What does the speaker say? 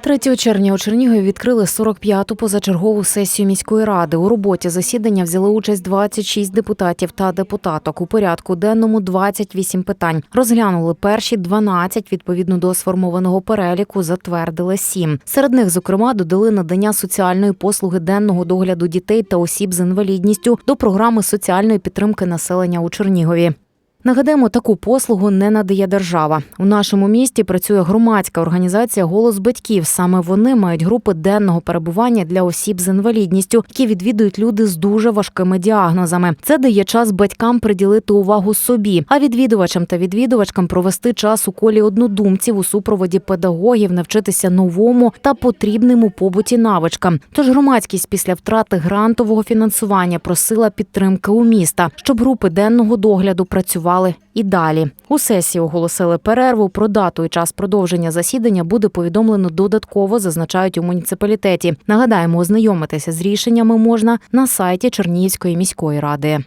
3 червня у Чернігові відкрили 45-ту позачергову сесію міської ради. У роботі засідання взяли участь 26 депутатів та депутаток. У порядку денному 28 питань. Розглянули перші 12 відповідно до сформованого переліку. Затвердили 7. Серед них, зокрема, додали надання соціальної послуги денного догляду дітей та осіб з інвалідністю до програми соціальної підтримки населення у Чернігові. Нагадаємо, таку послугу не надає держава. У нашому місті працює громадська організація Голос батьків. Саме вони мають групи денного перебування для осіб з інвалідністю, які відвідують люди з дуже важкими діагнозами. Це дає час батькам приділити увагу собі, а відвідувачам та відвідувачкам провести час у колі однодумців у супроводі педагогів, навчитися новому та потрібним у побуті навичкам. Тож громадськість після втрати грантового фінансування просила підтримки у міста, щоб групи денного догляду працювали і далі. У сесії оголосили перерву. Про дату і час продовження засідання буде повідомлено додатково, зазначають у муніципалітеті. Нагадаємо, ознайомитися з рішеннями можна на сайті Чернігівської міської ради.